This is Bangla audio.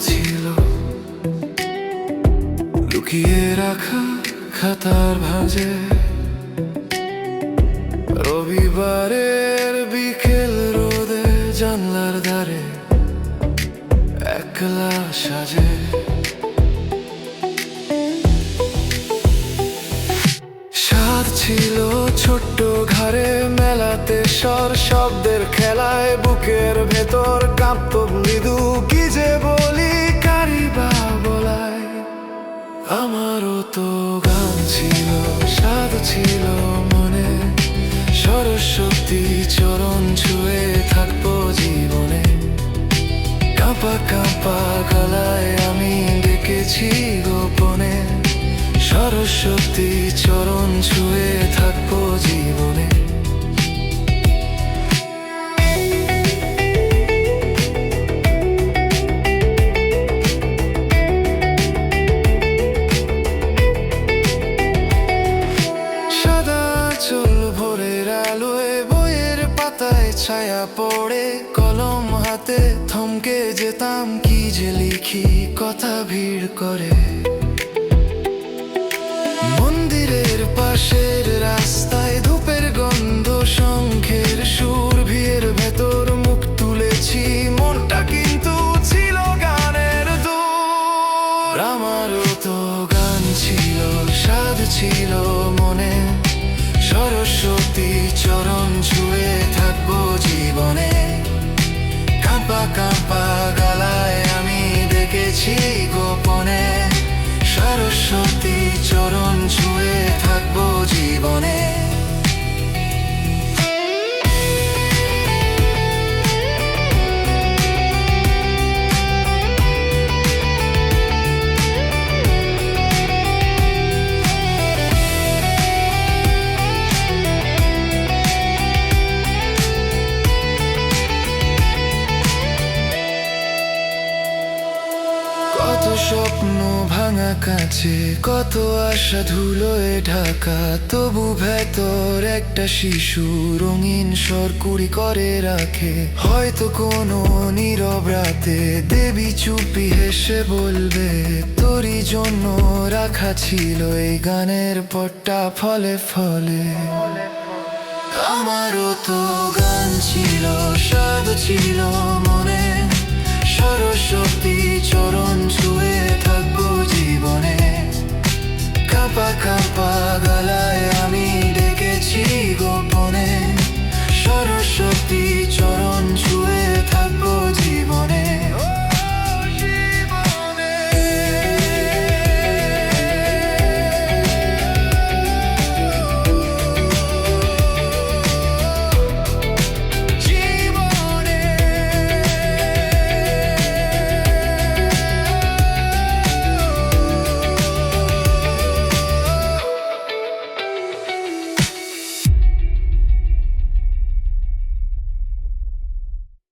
ছিল। লুকিয়ে রাখা খাতার ভাঁজে। রবিবারের বিকেল রোদে জানলার ধারে একলা সাজে। সাদ ছিল ছোট্ট ঘরে মেলাতে স্বর, শব্দের খেলায় বুকের ভেতর কাঁপত মৃদু কি যে বলি কারি বা বলায় আমারও তো গান ছিল, স্বাদ ছিল মনে। সরস্বতী চরণ ছুঁয়ে থাকব জীবনে। কাঁপা কাঁপা গলায় আমি ডেকেছি গোপনে। সরস্বতী চরণ ছুঁয়ে থাকব জীবনে। ছায়া পড়ে কলম হাতে থমকে যেতাম কি যে লিখি কথা ভিড় করে। মন্দিরের পাশের রাস্তায় ধূপের গন্ধ, শঙ্খের সুর, ভিড়ের ভেতর মুখ তুলেছি, মনটা কিন্তু ছিল গানের দূর। আমারও তো গান ছিল, স্বাদ ছিল মনে, সরস্বতী চরণ ছুঁয়ে দেখেছি গোপনে স্বপ্ন ভাঙা কাছে, কত আশা ধুলোয় ঢাকা। তবু ভেতর একটা শিশু রঙিন সরকুরি করে রাখে। হয়তো কোনো নীরব রাতে দেবী চুপি হেসে বলবে, তোরই জন্য রাখা ছিল এই গানের পট্টা ফলে ফলে। আমারও তো গান ছিল, স্বাদ ছিল মনে। সরস্বতী